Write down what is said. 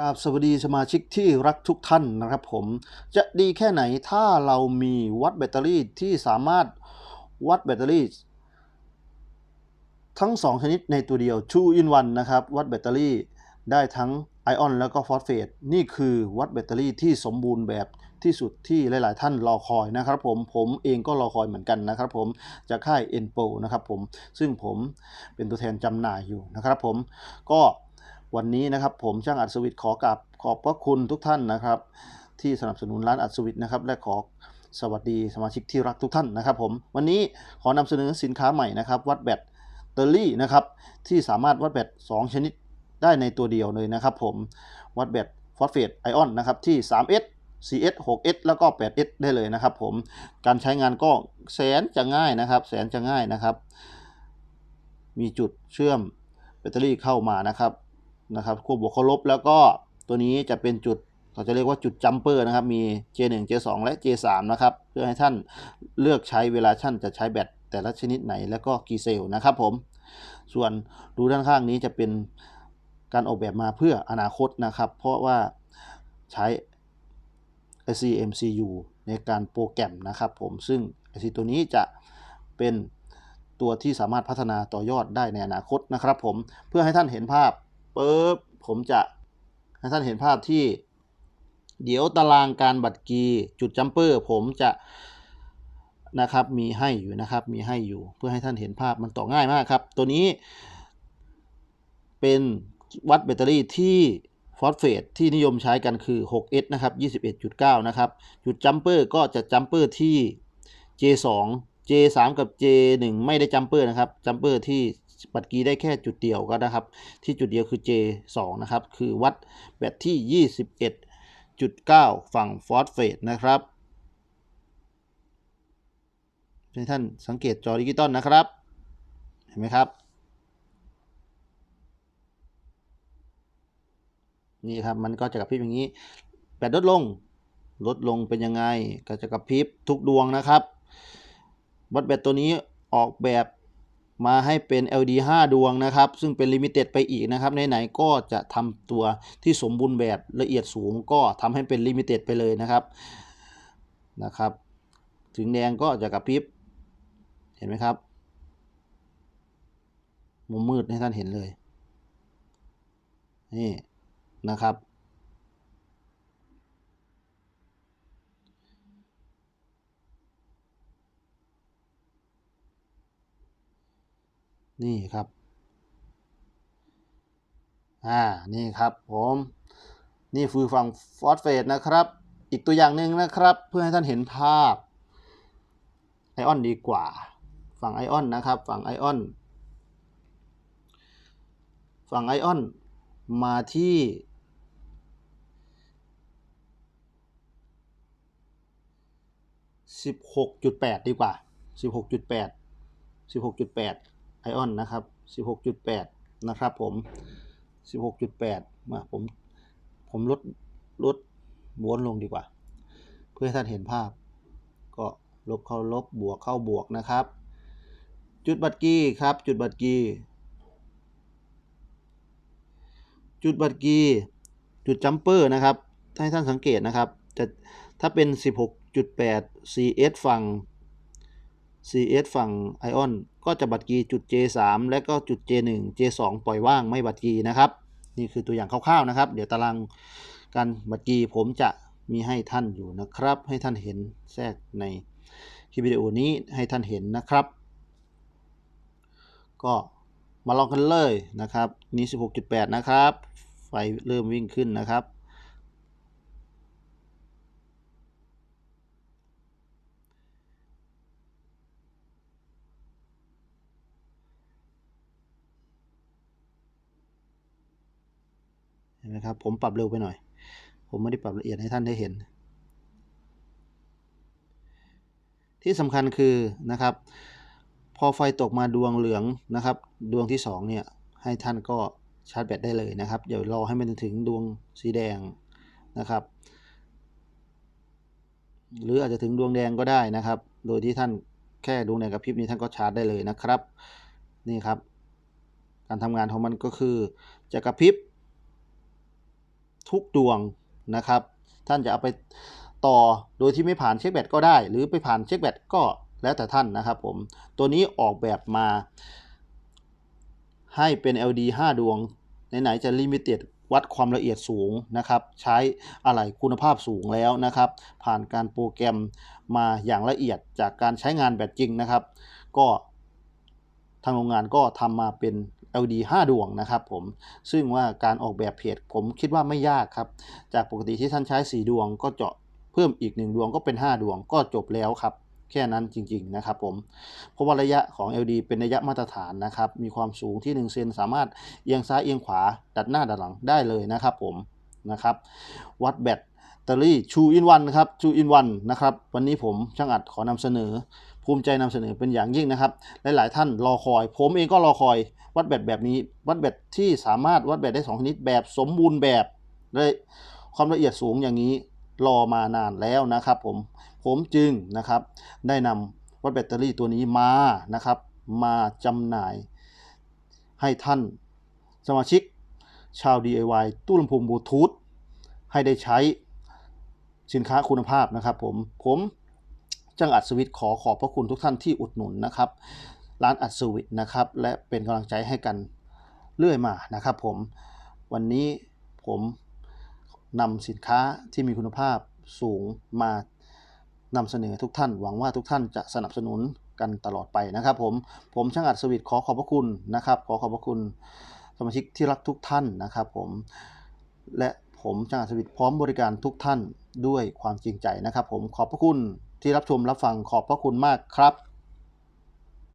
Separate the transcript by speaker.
Speaker 1: กราบสวัสดีสมาชิกที่รักทุกท่านนะครับผมจะดีแค่ไหนถ้าเรามีวัดแบตเตอรี่ที่สามารถวัดแบตเตอรี่ ทั้ง 2 ชนิดในตัวเดียว2 in 1นะครับ วัดแบตเตอรี่ได้ทั้งไอออนแล้วก็ฟอสเฟตนี่คือวัดแบตเตอรี่ที่สมบูรณ์แบบที่สุดที่หลาย ๆ ท่านรอคอยนะครับผมผมเองก็รอคอยเหมือนกันนะครับผมจากค่าย e n p o นะครับผมซึ่งผมเป็นตัวแทนจำหน่ายอยู่นะครับผมก็ วันนี้นะครับผมช่างอัศวิทย์ขอกราบขอบพระคุณทุกท่านนะครับ ที่สนับสนุนร้านอัศวิทย์นะครับและขอสวัสดีสมาชิกที่รักทุกท่านนะครับ ผมวันนี้ขอนำเสนอสินค้าใหม่นะครับวัดแบตเตอรี่นะครับที่สามารถวัดแบต2ชนิดได้ในตัวเดียวเลยนะครับ ผมวัดแบตฟอสเฟตไอออนนะครับที่ 3S 4S 6S แล้วก็ 8S ได้เลยนะครับ ผมการใช้งานก็แสนจะง่ายนะครับ แสนจะง่ายนะครับ มีจุดเชื่อมแบตเตอรี่เข้ามานะครับ นะครับขั้วบบวกขั้วลบแล้วก็ตัวนี้จะเป็นจุดเขาจะเรียกว่าจุดจัมเปอร์นะครับ มี J1 J2 และ J3 นะครับ เพื่อให้ท่านเลือกใช้เวลาท่านจะใช้แบตแต่ละชนิดไหนแล้วก็กี่เซลล์นะครับผม ส่วนรูด้านข้างนี้จะเป็นการออกแบบมาเพื่ออนาคตนะครับ เพราะว่าใช้ SCMCU ในการโปรแกรมนะครับผม ซึ่ง IC ตัวนี้จะเป็นตัวที่สามารถพัฒนาต่อยอดได้ในอนาคตนะครับผม เพื่อให้ท่านเห็นภาพ ปุ๊บผมจะให้ท่านเห็นภาพที่ เดี๋ยวตารางการบัตรกีจุดจัมเปอร์ ผมจะนะครับมีให้อยู่นะครับมีให้อยู่เพื่อให้ท่านเห็นภาพมันต่อง่ายมากครับ ตัวนี้ เป็นวัดแบตเตอรี่ที่ฟอสเฟตที่นิยมใช้กันคือ 6S นะครับ 21.9 นะครับ จุดจัมเปอร์ก็จะจัมเปอร์ที่ J2 J3 กับ J1 ไม่ได้จัมเปอร์นะครับจัมเปอร์ที่ ปัดกีได้แค่จุดเดียวก็นะครับ ที่จุดเดียวคือ J2 นะครับ คือวัดแบตที่ 21.9 ฝั่งฟอสเฟตนะครับให้ท่านสังเกตจอดิจิตอลนะครับ เห็นไหมครับ นี่ครับมันก็จะกระพริบอย่างนี้ แบตลดลงลดลงเป็นยังไงก็จะกระพริบทุกดวงนะครับวัดแบตตัวนี้ออกแบบ มาให้เป็น LD 5 ดวงนะครับ ซึ่งเป็นลิมิเต็ดไปอีกนะครับไหนๆก็จะทำตัวที่สมบูรณ์แบบละเอียดสูงก็ทำให้เป็นลิมิเต็ดไปเลยนะครับนะครับ ถึงแดงก็จะกระพริบเห็นไหมครับ มุมมืดให้ท่านเห็นเลย นี่นะครับ นี่ครับ อ่า นี่ครับผม นี่คือฝั่งฟอสเฟตนะครับ อีกตัวอย่างหนึ่งนะครับ เพื่อให้ท่านเห็นภาพ ไอออนดีกว่า ฝั่งไอออนนะครับ ฝั่งไอออน ฝั่งไอออนมาที่16.8ดีกว่า16.8 16.8 ไอออนนะครับ 16.8 นะครับผม 16.8 มาผมผมลดลดม้วนลงดีกว่า เพื่อให้ท่านเห็นภาพ ก็ลบเข้าลบบวกเข้าบวกนะครับ จุดบัตรกีครับ จุดบัตรกีจุดบัตรกีจุดจัมเปอร์นะครับให้ท่านสังเกตนะครับจะถ้าเป็น 16.8 CS ฝั่ง CS ฝั่งไอออนก็จะบัตรกีจุด J3 และก็จุด J1 J2 ปล่อยว่างไม่บัตรกีนะครับ นี่คือตัวอย่างคร่าวๆนะครับ เดี๋ยวตารางการบัตรกีผมจะมีให้ท่านอยู่นะครับ ให้ท่านเห็นแทรกในคลิปวิดีโอนี้ให้ท่านเห็นนะครับ ก็มาลองกันเลยนะครับ นี้ 16.8 นะครับ ไฟเริ่มวิ่งขึ้นนะครับ เห็นไหมครับ ผมปรับเร็วไปหน่อย ผมไม่ได้ปรับละเอียดให้ท่านได้เห็น ที่สำคัญคือนะครับ พอไฟตกมาดวงเหลืองนะครับ ดวงที่2เนี่ยให้ท่านก็ชาร์จแบตได้เลยนะครับเดี๋ยวรอให้มันถึงดวงสีแดงนะครับ หรืออาจจะถึงดวงแดงก็ได้นะครับ โดยที่ท่านแค่ดวงแดงกับพริบนี้ท่านก็ชาร์จได้เลยนะครับ นี่ครับ การทำงานของมันก็คือจะกระพริบ ทุกดวงนะครับ ท่านจะเอาไปต่อโดยที่ไม่ผ่านเช็คแบตก็ได้ หรือไปผ่านเช็คแบตก็แล้วแต่ท่านนะครับผม ตัวนี้ออกแบบมาให้เป็น LD 5 ดวง ไหนๆจะลิมิเต็ดวัดความละเอียดสูงนะครับ ใช้อะไหล่คุณภาพสูงแล้วนะครับ ผ่านการโปรแกรมมาอย่างละเอียดจากการใช้งานแบตจริงนะครับ ก็ทางโรงงานก็ทำมาเป็น LD 5 ดวงนะครับผมซึ่งว่าการออกแบบเพจผมคิดว่าไม่ยากครับ จากปกติที่ท่านใช้ 4 ดวง ก็เจาะเพิ่มอีก 1 ดวงก็เป็น 5 ดวงก็จบแล้วครับ แค่นั้นจริงๆนะครับผมเพราะว่าระยะของ LD เป็นระยะมาตรฐานนะครับ มีความสูงที่1เซนสามารถเอียงซ้ายเอียงขวาดัดหน้าดัดหลังได้เลยนะครับผมนะครับวัดแบตเตอรี่ชูอินวันครับชูอินวันนะครับ วันนี้ผมช่างอัดขอนำเสนอ ภูมิใจนำเสนอเป็นอย่างยิ่งนะครับ หลายๆ ท่านรอคอย ผมเองก็รอคอย วัดแบตแบบนี้ วัดแบตที่สามารถวัดแบตได้สองชนิดแบบสมบูรณ์แบบเลยความละเอียดสูงอย่างนี้รอมานานแล้วนะครับ ผมผมจึงนะครับ ได้นำวัดแบตเตอรี่ตัวนี้มานะครับ มาจำหน่ายให้ท่านสมาชิกชาว DIY ตู้ลำโพงบลูทูธให้ได้ใช้สินค้าคุณภาพนะครับผมผม จังอัดสวิตขอขอบพระคุณทุกท่านที่อุดหนุนนะครับ ร้านอัดสวิตนะครับ และเป็นกำลังใจให้กันเรื่อยมานะครับ ผมวันนี้ผมนำสินค้าที่มีคุณภาพสูงมานำเสนอทุกท่าน หวังว่าทุกท่านจะสนับสนุนกันตลอดไปนะครับ ผมผมช่างอัดสวิตขอขอบพระคุณนะครับ ขอขอบพระคุณสมาชิกที่รักทุกท่านนะครับ ผมและผมช่างอัดสวิตพร้อมบริการทุกท่านด้วยความจริงใจนะครับ ผมขอบพระคุณ ที่รับชมรับฟังขอบพระคุณมากครับ